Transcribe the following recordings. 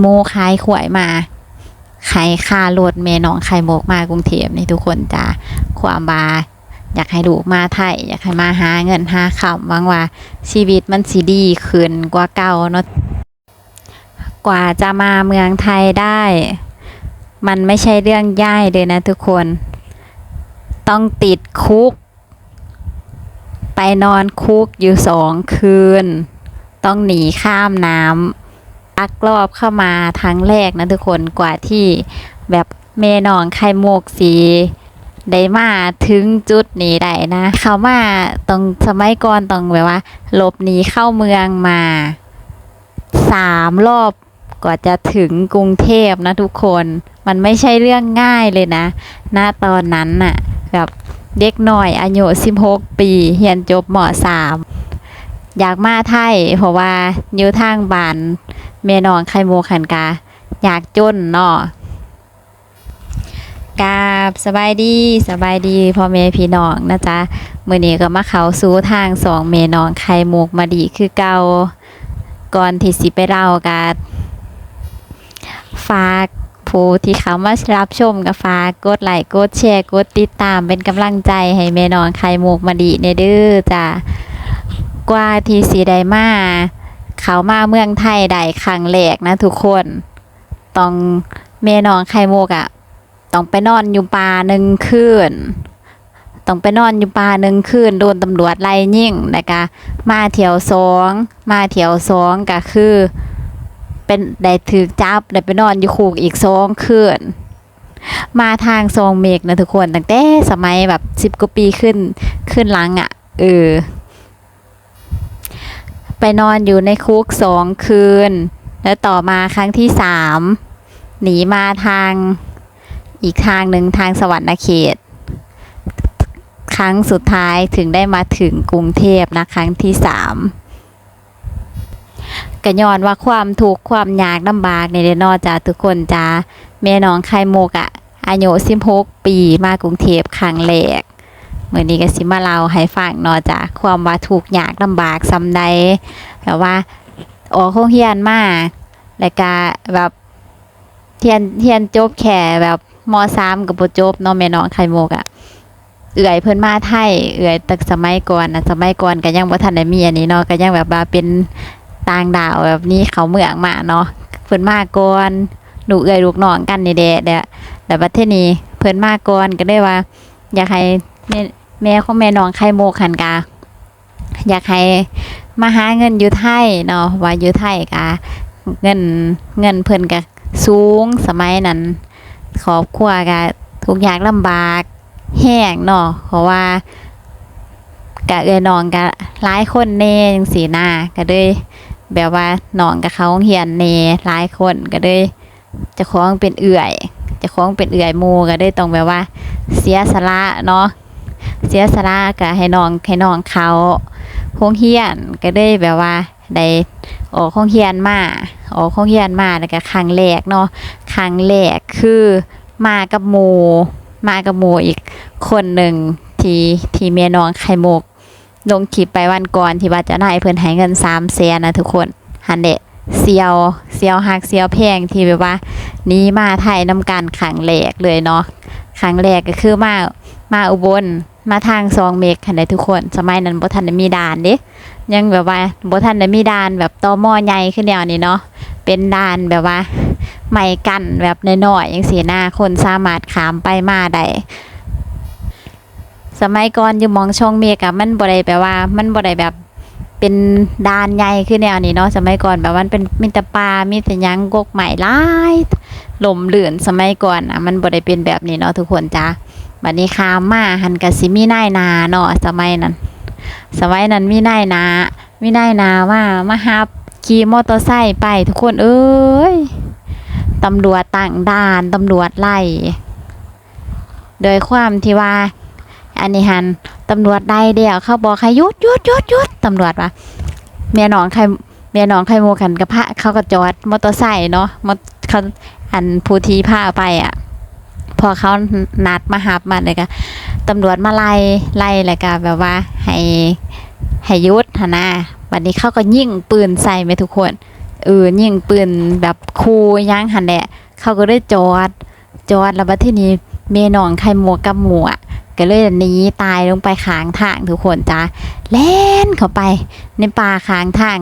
โมขายขวยมาขายค่ารถเมน้องไข่โมกมากรุงเทพนี่ทุกคนจ้าความบาอยากให้ลูกมาไทย อยากให้มาหาเงินหาคำหวังว่าชีวิตมันสิดีขึ้นกว่าเก่าเนาะกว่าจะมาเมืองไทยได้ มันไม่ใช่เรื่องง่ายเลยนะทุกคน ต้องติดคุก ไปนอนคุกอยู่สองคืน ต้องหนีข้ามน้ำ ลักลอบเข้ามาทั้งแรกนะทุกคนกว่าที่แบบเมนองไข่โมกสีได้มาถึงจุดนี้ได้นะ เขามาต้องสมัยก่อนต้องแบบว่าหลบหนีเข้าเมืองมาสามรอบกว่าจะถึงกรุงเทพนะทุกคนมันไม่ใช่เรื่องง่ายเลยนะณตอนนั้นน่ะแบบเด็กหน่อยอายุ16 ปีเรียนจบหม .3 อยากมาไทยเพราะว่าอยู่ทางบ้าน แม่น้องไข่โมขันกาอยากจนเนาะกาบสบายดีสบายดีพ่อแม่พี่น้องนะจ๊ะมื้อนี้ก็มาเขาสู่ทางสองแม่น้องไข่มุกมาดีคือเก่าก่อนที่สิไปเล่ากันฝากผู้ที่เขามารับชมกับฝากกดไลค์กดแชร์กดติดตามเป็นกำลังใจให้แม่นองไข่มุกมาดีเนเด้อจ้ะกว่าที่สิได้มา เขามาเมืองไทยได้ครั้งแรกนะทุกคน ต้องแม่น้องไข่มุกอะต้องไปนอนอยู่ป่าหนึ่งคืน ต้องไปนอนอยู่ป่าหนึ่งคืนโดนตำรวจไล่ยิงนะคะมาเที่ยวสองมาเที่ยวสองก็คือ เป็นได้ถือจับได้ไปนอนอยู่คุกอีกสองคืนมาทางทรงเมกนะทุกคนตั้งแต่สมัยแบบสิบกว่าปีขึ้นขึ้นหลังอะ่ะเออ ไปนอนอยู่ในคุกสองคืน แล้วต่อมาครั้งที่สามหนีมาทางอีกทางหนึ่งทางสวรรค์เขต ครั้งสุดท้ายถึงได้มาถึงกรุงเทพนะครั้งที่สามก็ย้อนว่าความทุกข์ความยากลำบากในเดนอจ้าทุกคนจ้าแม่น้องไข่มุกอะอายุ16 ปีมากรุงเทพครั้งแรก มื่อนี้ก็สิมาเล่าให้ฟังเนอจ้าความว่าทุกยากลำบากซำใดแบบว่าออกโรงเรียนมาแล้วก็แบบเทียนเทียนจบแค่แบบมสามกับบ่จบเนาะแม่น้องไข่มกอะเอื่อยเพิ่นมาไทยเอื่อยแต่สมัยก่อนนะสมัยก่อนก็ยังบ่ทันได้มีอันนี้เนาะก็ยังแบบว่าเป็นต่างดาวแบบนี้เขาเมืองมาเนาะเพิ่นมาก่อนลูกเอื่อยลูกน้องกันนี่แหละเด้อแต่บัดเทอนี้เพิ่นมาก่อนก็ได้ว่า อยากให้ แม่ของแม่น้องไข่โมกหันกาอยากให้มาหาเงินอยู่ไทยเนาะว่าอยู่ไทยกะเงินเงินเพิ่นก็สูงสมัยนั้นครอบครัวก็ทุกอย่างลำบากแห้งเนาะเพราะว่ากะเอยน้องกะหลายคนแน่จังสีหน้าก็เลยแบบว่าน้องกับเขาเฮียนแน่หลายคนก็เลยจะคล้องเป็นเอื่อย จะคล้องเป็นเอื่อยมูก็เลยต้องแบบว่า เสียสละเนาะ เสียสละก็ให้น้องให้น้องเขาโรงเฮียนก็ได้แบบว่าได้ออกโรงเฮียนมาออกโรงเฮียนมาแล้วก็ครั้งแรกเนาะครั้งแรกคือมากับหมูมากับหมูอีกคนหนึ่งที่ที่เมียน้องไข่มุกลงคลิปไปวันก่อนที่ว่าเจะนายเพิ่นให้เงินสามแสนนะทุกคนหันเดะเซียวเซียวหักเซียวแพงที่แบบว่าหนี้มาไทยนำกันขังแรกเลยเนาะขังแรกก็คือมามาอุบล มาทางซองเมกหันเดทุกคน สมัยนั้นบ่ทันได้มีด่านเด้ยังแบบว่าบ่ทันได้มีด่านแบบตอมอใหญ่ขึ้นแนวนี้เนาะเป็นด่านแบบว่าไม่กันแบบน้อยๆอย่างเสียหน้าคนสามารถขามไปมาได้สมัยก่อนอยู่มองช่องเมกอะมันบ่ได้แปลว่า มันบ่ได้แบบเป็นดานใหญ่ขึ้นแนวนี้เนาะสมัยก่อนแบบมันเป็นมีแต่ป่ามีแต่ยังกกใหม่หลายลมเลื่นสมัยก่อนอะมันบ่ได้เป็นแบบนี้เนาะทุกคนจ้า บัดนี้ข้ามมาหันก็สิมีนายนาเนาะสมัยนั้น สมัยนั้นมีนายนามีนายนาว่ามาฮับขี่มอเตอร์ไซค์ไปทุกคนเอ้ยตำรวจต่างด่านตำรวจไล่โดยความที่ว่า อันนี้หันตำรวจได้เดียวเขาบอกให้หยุดยุดยุดยุดตำรวจว่าเมียน้องใครเมียน้องใครโมกันกับพระเขาก็จอดมอเตอร์ไซค์เนาะมอเขาอันผู้ทีพาไปอะ พอเขานัดมาหับมาเลยก็ตำรวจมาไล่ไล่แล้วก็แบบว่าให้ให้ยุดหนนะวันนี้เขาก็ยิงปืนใส่ไปทุกคนเออยิงปืนแบบคูย่างหันแหละเขาก็ได้จอดจอดแล้วบัดที่นี้เมนองไข่มุกกับหมูอะก็เลยหนีตายลงไปข้างทางทุกคนจ้าแล่นเข้าไปในป่าข้างทาง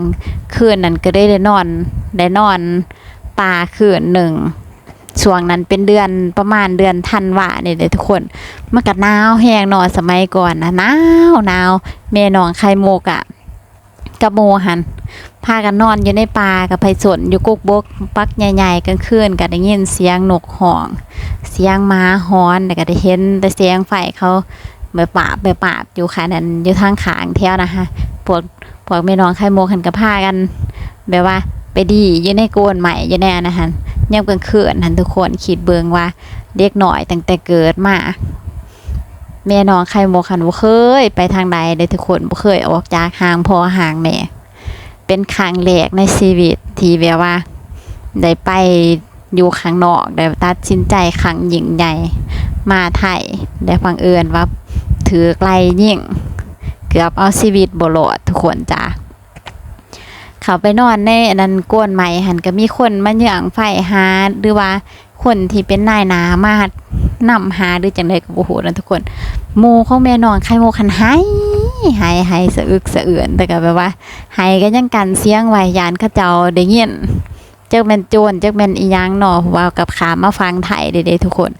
คืนนั้นก็ได้ได้นอน ได้นอนป่าคืนหนึ่ง ช่วงนั้นเป็นเดือนประมาณเดือนธันวาเนี่ยเลยทุกคนมันก็หนาวแห้งนอนสมัยก่อนนะหนาวหนาวเมนองไข่โมกอะกับโมหันพากันนอนอยู่ในป่ากับไผสนอยู่กุกบก ปักใหญ่ๆกลางคืนก็ได้ยินเสียงนกห้อง เสียงม้าฮอนแล้วก็ได้เห็นแต่เสียงไฟเขาแบบปาบแบบปาบอยู่ค่ะนั่นอยู่ทางขางแถวนะคะพวกพวกแม่น้องไข่โมกันกับพากันแบบว่าไปดีอยู่ในโกนใหม่อยู่ในอันะฮะ ยังกลางคืนหันทุกคนคิดเบิงว่าเด็กหน่อยตั้งแต่เกิดมาแม่น้องไข่โมกหันบ่เคย ไปทางใดเลยทุกคนบ่เคยออกจากห่างพ่อห่างแม่ เป็นครั้งแรกในชีวิตที่แบบว่า ได้ไปอยู่ข้างนอกได้ตัดสินใจครั้งยิ่งใหญ่มาไทยได้ฟังเอิญว่าถือไกลยิ่ง เกือบเอาชีวิตบรอดทุกคนจ้า เขาไปนอนในนั้นก้นใหม่หันก็มีคนมาเหยื่องไฟหาหรือว่าคนที่เป็นนายหนามานำหาหรือจังไดก็บ่ฮู้นะทุกคนหมู่ของแม่น้องไข่โมคันหายหายหายสะอึกสะเอือนแต่ก็แบบว่าไห้ก็ยังกันเสียงไว้ยานเขาเจ้าได้ยินจักแม่นโจรจักแม่นอีหยังเนาะว่ากับขามมาฟังไทยเด้ๆทุกคน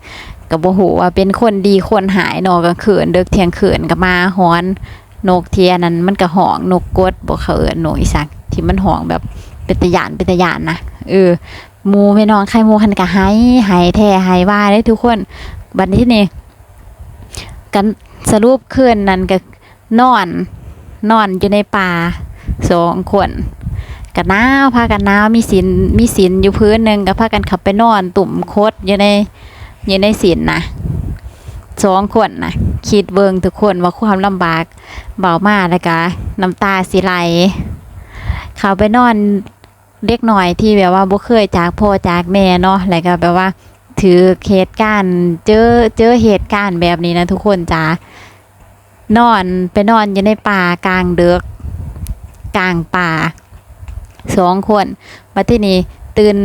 ก็บ่ฮู้ว่าเป็นคนดีคนหายเนาะกลางคืนดึกเที่ยงคืนก็มาฮ้อนนกเทียนั้นมันก็ห้องนกกดบ่เขาเอิ้นนกอีสัก ที่มันห้องแบบเป็นตะยานเป็นตะยานนะเออมู่แม่นองไข่หมู่คันก็หายหายแท้หายว่าเด้ทุกคนบัดนี้นี่กันสรุปคืนนั้นก็นอน นอนอยู่ในป่าสองคนกันหนาวพากันหนาวมีสินมีสินอยู่พื้นหนึ่งก็พากันขับไปนอนตุ่มโคตอยู่ในอยู่ในสินนะสองคนนะคิดเบิงทุกคนว่าความลำบากเบามากแล้วก็น้ำตาสิไหล เขาไปนอนเล็กหน่อยที่แบบว่าบ่เคยจากพ่อจากแม่เนาะแล้วก็แบบว่าถือเหตุการณ์เจอเจอเหตุการณ์แบบนี้นะทุกคนจ้านอนไปนอนอยู่ในป่ากลางเดือกกลางป่าสองคนบัดทีนี้ตื่น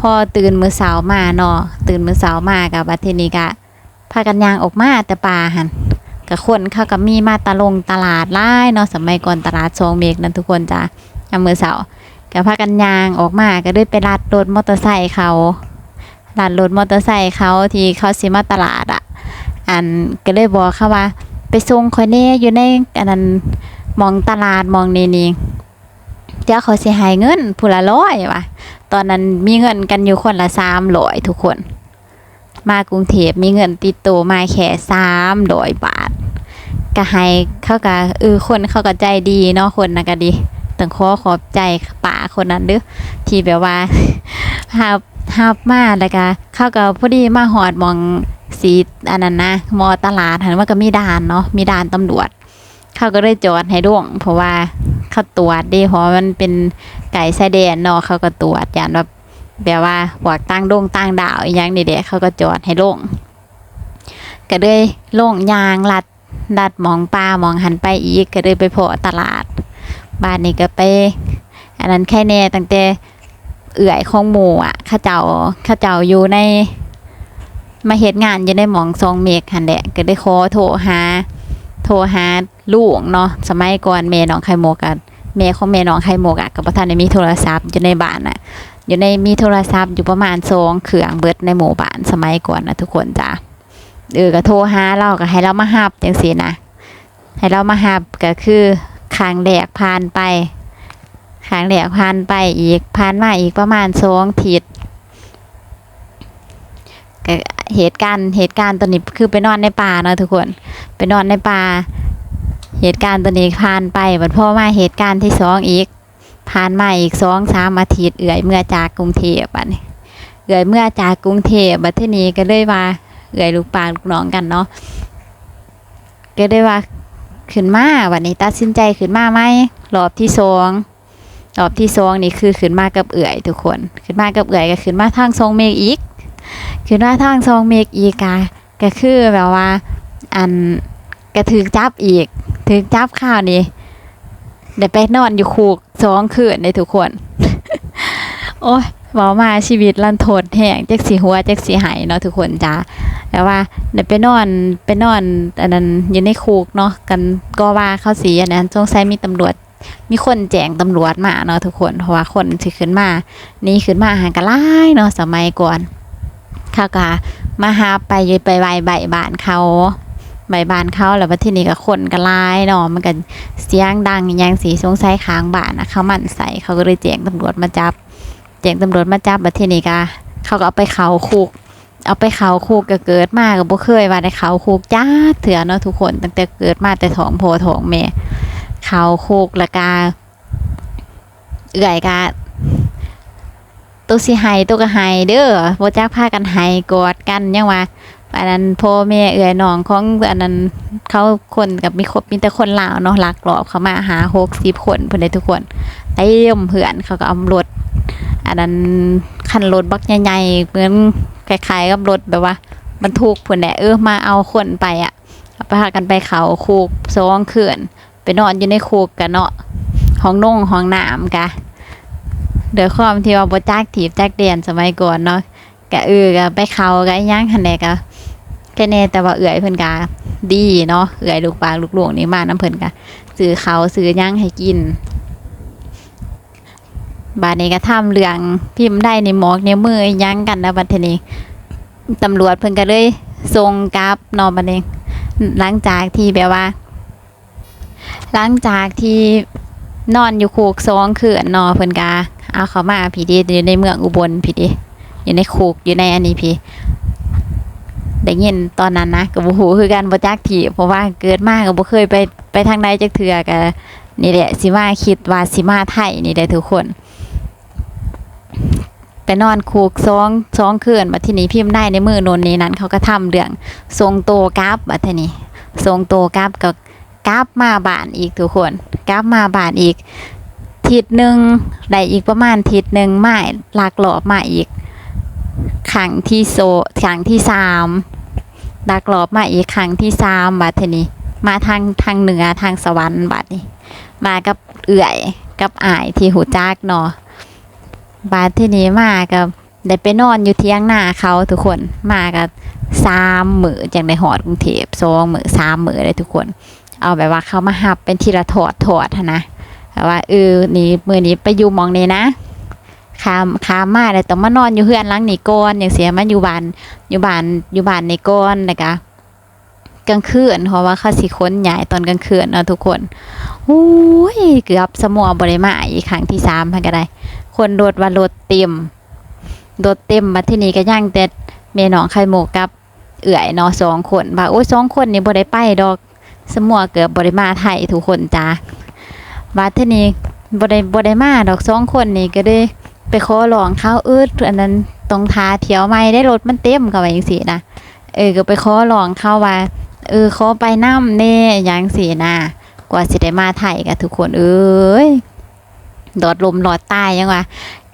พอตื่นมือสาร์มาเนาะตื่นมือสาร์มากับบัดทีนี้ก็พากันยางออกมาแต่ป่าหันกับคนเขาก็มีมาตะลงตลาดหล่เนาะสมัยก่อนตลาดทรงเมกนั่นทุกคนจ้ะ ยามมือเสาร์ก็พากันยางออกมาก็เลยไปลัดรถมอเตอร์ไซค์เขาลัดรถมอเตอร์ไซค์เขาที่เขาสิมาตลาดอะ อันก็เลยบอกเขาว่า ไปส่งคอยแน่อยู่ในอันนั้นมองตลาดมองนี่นี่เดี๋ยวเขาสิให้เงินผู้ละร้อยว่ะตอนนั้นมีเงินกันอยู่คนละสามร้อยทุกคน มากรุงเทพมีเงินติดตัวมาแค่สามร้อยบาทก็ให้เขาก็เออคนเขาก็ใจดีเนาะคนนะก็ดี ต้องขอขอบใจป่าคนนั้นเด้อที่แบบว่าหับหับมาแล้วก็เข้าก็พอดีมาหอดมองสีอันนั้นนะมอตลาดหันว่าก็มีด่านเนาะมีด่านตำรวจ เขาก็ได้จอดให้ด่วง เพราะว่าเขาตรวจดีเพราะมันเป็นไก่ชายแดนเนาะเขาก็ตรวจอย่างแบบแบบว่าพวกตั้งดงตั้งดาวอย่างนี้เด็เขาก็จอดให้ลงก็เลยลงยางลัดลัดหมองปลาหมองหันไปอีกก็เลยไปโผล่ตลาด บ้านนี้ก็ไป อันนั้นแค่แน่ตั้งแต่เอื่อยของหมู่อะข้าเจ้าข้าเจ้าอยู่ใน มาเฮ็ดงานอยู่ในหมองซองเมกหันแหละก็ได้ขอโทรหา โทรหาลูกเนาะสมัยก่อนแม่น้องไข่โมกกันแม่ของแม่น้องไข่โมกอะก็บ่ทันได้มีโทรศัพท์อยู่ในบ้านน่ะ อยู่ในมีโทรศัพท์อยู่ประมาณสองเครื่องเบิดในหมู่บ้านสมัยก่อนนะทุกคนจ้ะเออก็โทรหาเราก็ให้เรามาหับจังซี่นะให้เรามาหับก็คือ ครั้งแรกผ่านไปครั้งแรกผ่านไปอีกผ่านมาอีกประมาณสองทิศเหตุการณ์เหตุการณ์ตัวนี้คือไปนอนในป่าเนาะทุกคนไปนอนในป่าเหตุการณ์ตัวนี้ผ่านไปบัดพ่อมาเหตุการณ์ที่สองอีกผ่านมาอีกสองสามอาทิตย์เอื่อยเมื่อจากกรุงเทพบัดนี้เอื่อยเมื่อจากกรุงเทพบัดทีนี้ก็เลยว่าเอื่อยลูกปาลูกน้องกันเนาะก็ได้ว่า ขึ้นมาวันนี้ตัดสินใจขึ้นมาไหมรอบที่สองรอบที่สองนี่คือขึ้นมากับเอื่อยทุกคน ขึ้นมากับเอื่อยก็ขึ้นมาทางทรงเมฆอีกคือว่าทางซองเมกอีกาก็คือแบบว่า อันกระถือจับอีก ถือจับข้าวนี่เดี๋ยวไปนอนอยู่คูกสองคืนในทุกคน โอ้ย เว้ามาชีวิตลันทดแห้งจักสิหัวจักสิหายเนาะทุกคนจ้าแต่ว่าได้ไปนอนไปนอนอันนั้นอยู่ในคุกเนาะกันก็ว่าเขาสิอันนั้นสงสัยมีตำรวจมีคนแจ้งตำรวจมาเนาะทุกคนเพราะว่าคนที่ขึ้นมา นี่ขึ้นมาหากันหลายเนาะสมัยก่อนเขาก็มาหาไปยืไปไหวใบบานเขาใบบานเขาแล้วว่าที่นี่ก็คนก็หลายเนาะมันก็เสียงดังยังสีสงสัยค้างบ้านนะเขามันใส่เขาก็เลยแจ้งตำรวจมาจับ จ้งตำรวจมาจับบัดทีนี่ก็เขาก็เอาไปเขาคุก เอาไปเขาคุกก็เกิดมาก็บ่เคยว่าได้เขาคุกจ้าเถื่อเนาะทุกคนตั้งแต่เกิดมาแต่ท้องพ่อท้องแม่เขาคุกล้วก็เอื่อยกะตัวสิไห้ตัวก็ไห้เด้อบ่จักพากันไห้กอดกันยังว่าอันนั้นพ่อแม่เอื่อยน้องของอันนั้นเขาคนกับมีครบมีแต่คนลาวเนาะลักลอบเขามาหา60คนเพิ่นได้ทุกคนเต็มเพื่อนเขาก็เอารถ อันนั้นคันรถบักใหญ่ๆเหมือนคล้ายๆกับรถแบบว่าบรรทุกเพิ่นแหละเออมาเอาคนไปอะไปพากันไปเขาคุกสองเขื่อนไปนอนอยู่ในคุกกันเนาะห้องนงห้องน้ำกะเดี๋ยวความที่ว่าบ่จักถีบจักเดียนสมัยก่อนเนาะกะเออกะไปเขากะอิหยังคันใดกะแค่แน่แต่ว่าเอื่อยเพิ่นกะดีเนาะเอื่อยลูกปลาลูกหลวงนี่มาน้ำเพิ่นกะซื้อเขาซื้อหยังให้กิน บาดนี้ก็ทำเรื่องพิมพ์ได้ในหมอกในมือยั้งกันนะบัดทีนี้ตำรวจเพิ่นก็เลยส่งกลับนาะบัดนี้หลังจากที่แบบว่า หลังจากที่นอนอยู่คุกสองคืนนอเพิ่นกาเอาเขามาพี่ดีอยู่ในเมืองอุบลพี่ดีอยู่ในคุกอยู่ในอันนี้พี่ได้ยินตอนนั้นนะกับบูหูคือกันบ่จักที่เพราะว่าเกิดมากก็บ่เคยไปไปทางใดจักเทื่อก็นี่แหละสิมาคิดว่าสิมาไทยนี่แหละทุกคน ไปนอนคุกสองสองคืนบัดทีนี้พิมพ์ได้ในมือโนนนี้นั้น เขาก็ทำเรื่องทรงโตกราฟบัดทีนี้ทรงโตกราฟกับกลับมาบานอีกทุกคนกลับมาบานอีกทิศหนึ่งได้อีกประมาณทิศหนึ่งไม่ลากหลอบมาอีกขังที่โซขังที่สามลากหลอบมาอีกขังที่สามบัดทีนี้มาทางทางเหนือทางสวรรค์บัดนี้มากับเอื่อยกับอายที่หูจักเนาะ บาดที่นี้มากับได้ไปนอนอยู่เที่ยงหน้าเขาทุกคนมากับสามมือจังได้หอดกรุงเทพสองมือสามมือเลยทุกคน เอาแบบว่าเขามาหับเป็นทีละถอดถอดนะแต่ว่าเออนี่มือนี้ไปอยู่มองนี้นะขามขามมาเลยต้องมานอนอยู่เฮือนหลังนี่ก่อนอย่างเสียมาอยู่บ้านอยู่บ้านอยู่บ้านในก่อนนะคะ กลางคืนเพราะว่าเขาสิค้นใหญ่ตอนกลางคืนเนาะทุกคนโอ้ยเกือบสมอบริมาอีกครั้งที่สามพันก็ได้ คนโดดว่ารถเต็มโดดเต็มมาที่นี่ก็ย่างแต่เมนองไข่หมูกับเอื่อยเนาะสองคนว่าโอ้ยสองคนนี่บ่ได้ไปดอกสมัวเกือบบริมาไทยทุกคนจ้าบาดเทอนี้บริบริมาดอกสองคนนี่ก็ได้ไปขอลองเข้าอืดอันนั้นตรงทาเที่ยวไม่ได้รถมันเต็มกับอย่างสีนะเออก็ไปขอลองเข้าว่า เออขอไปน้ำเน่ย่างสีนะกว่าสิได้มาไทยกับทุกคนเอ้ยดอดลมหลอดต้ยังวะ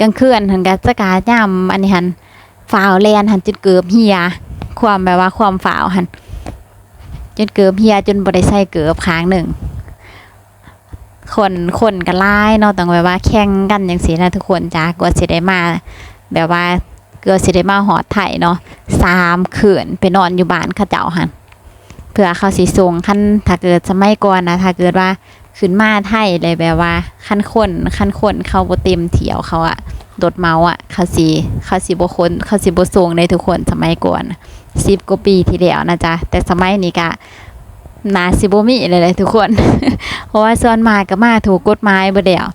กลางคืนหันกัสกาย่ำอันนี้หันฝ่าวแลนหันจุดเกือบเฮีย ความแบบว่าความฝ่าวหันจนเกือบเฮียจนบริใส่เกือบค้างหนึ่งคนคนกันไล่เนาะต้องแบบว่าแข่งกันอย่างสีนะทุกคนจ้ากว่าสิได้มา แบบว่าเกือบสิได้มาหอดไทยเนาะสามคืนไปนอนอยู่บ้านข้าเจ้าหัน เพื่อเขาสีส่งขั้นถ้าเกิดสมัยก่อนนะถ้าเกิดว่าขึ้นมาไทยเลยแบบว่าขั้นคนขั้นคนเขาบ่เต็มเที่ยวเขาอะโดดเมาอะเขาสีเขาสีบคนเขาสีบส่งในทุกคนสมัยก่อนสิบกว่าปีที่แล้วนะจ๊ะแต่สมัยนี้ก็นาซิบมีเลยเลยทุกคน เพราะว่าส่วนมาก็มาถูกกฎหมายบ่เดียว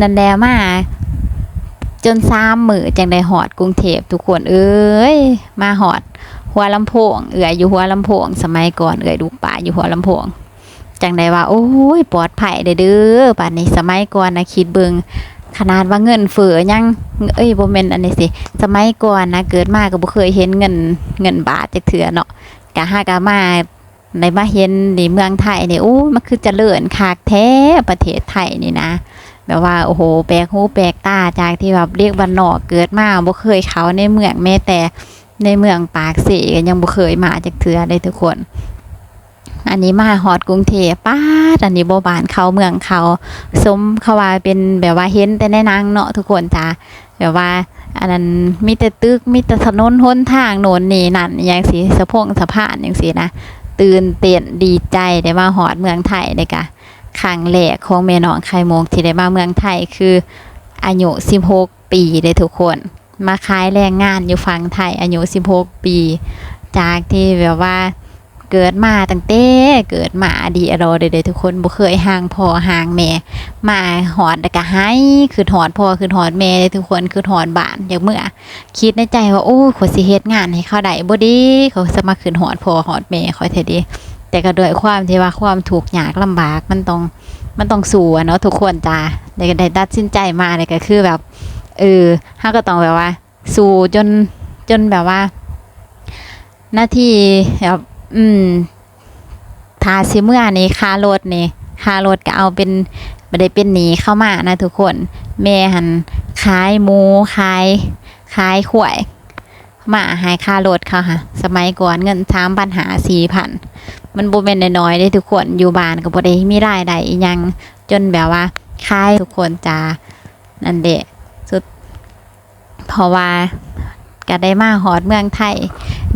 นันแดมาจนสามมือจังได้หอดกรุงเทพทุกคนเอ้ยมาหอด หัวลำโพงเอื่อยอยู่หัวลำโพง สมัยก่อนเอื่อยดูป่าอยู่หัวลำโพงจังได้ว่า โอ้ยปลอดภัยเด้อป่านนี้สมัยก่อนนะคิดเบิงขนาดว่าเงินเฟ้อยังเอ้ยบ่แม่นอันนี้สิสมัยก่อนนะเกิดมาก็บ่เคยเห็นเงินเงินบาทจักเถื่อเนาะกะหากะมาในมาเห็นในเมืองไทยนี่โอ้มันคือเจริญคักแท้ประเทศไทยนี่นะแบบว่าโอ้โหแปลกหูแปลกตาจากที่แบบเรียกบ้านนอกเกิดมาบ่เคยเขาในเมืองแม้แต่ ในเมืองปากเสก็ยังบ่เคยมาจักเถื่อเลยทุกคน อันนี้มาฮอดกรุงเทพป้าดอันนี้โบบานเขาเมืองเขาสมเขาว่าเป็นแบบว่าเห็นแต่ในนังเนาะทุกคนจ้าแบบว่าอันนั้นมีแต่ตึกมีแต่ถนนหนทางโน่นนี่นั่นอย่างสีสะพงสะพานอย่างสีนะตื่นเต้นดีใจได้มาฮอดเมืองไทยเลยกะครั้งแรกของแม่น้องไข่มุกที่ได้มาเมืองไทยคืออายุ16 ปีเลยทุกคน มาขายแรงงานอยู่ฝั่งไทยอายุ 16 ปี จากที่แบบว่าเกิดมาตั้งแต่เกิดมาอดีรอเด้ๆทุกคนบ่เคยห่างพ่อห่างแม่มาหอดแล้วก็ให้คือหอดพ่อคือหอดแม่เลยทุกคนคือหอดบ้านอย่างเมื่อ คิดในใจว่าโอ้ขอยสิเฮ็ดงานให้เขาได้บ่ดีเขาจะมาขึ้นหอดพ่อหอดแม่คอยเท่าดีแต่ก็ด้วยความที่ว่าความถูกยากลำบากมันต้องมันต้องสู้อะเนาะทุกคนจ้าได้ก็ได้ตัดสินใจมาเลยก็คือแบบ เออเฮาก็ต้องแบบว่า สู้จนจนแบบว่า หน้าที่แบบอืมทาสิเมื่อนี้ค่ารถนี่ค่ารถก็เอาเป็นบ่ได้เป็นหนีเข้ามานะทุกคน แม่หันขายหมูขายขายขวยมาหายค่ารถเขาค่ะ สมัยก่อนเงินสามพันหาสี่พันมันบ่เป็นน้อยๆได้ทุกคนอยู่บ้านก็บ่ได้มีรายได้ยังจนแบบว่าขายทุกคนจ้านั่นเดะสุด เพราะว่าก็ได้มาฮอดเมืองไทย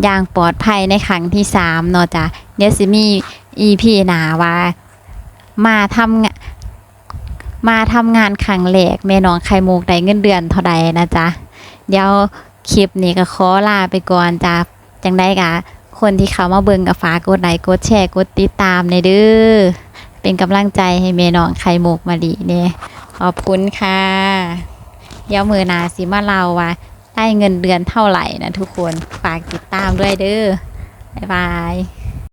อย่างปลอดภัยในครั้งที่สามเนาะจ้ะเดี๋ยวสิมี EP หนาว่ามาทำงมาทำงานครั้งแรกแม่น้องไข่มุกได้เงินเดือนเท่าใดนะจ๊ะเดี๋ยวคลิปนี้ก็ขอลาไปก่อนจ้ะจังได้กะคนที่เขามาเบิ่งกับฝากดไลค์กดแชร์กดติดตามในเด้อเป็นกำลังใจให้แม่น้องไข่มุกมาดีเนี่ยขอบคุณค่ะ เดี๋ยวมือนาสิมาเราว่าได้เงินเดือนเท่าไหร่นะทุกคน ฝากติดตามด้วยเด้อบ๊ายบาย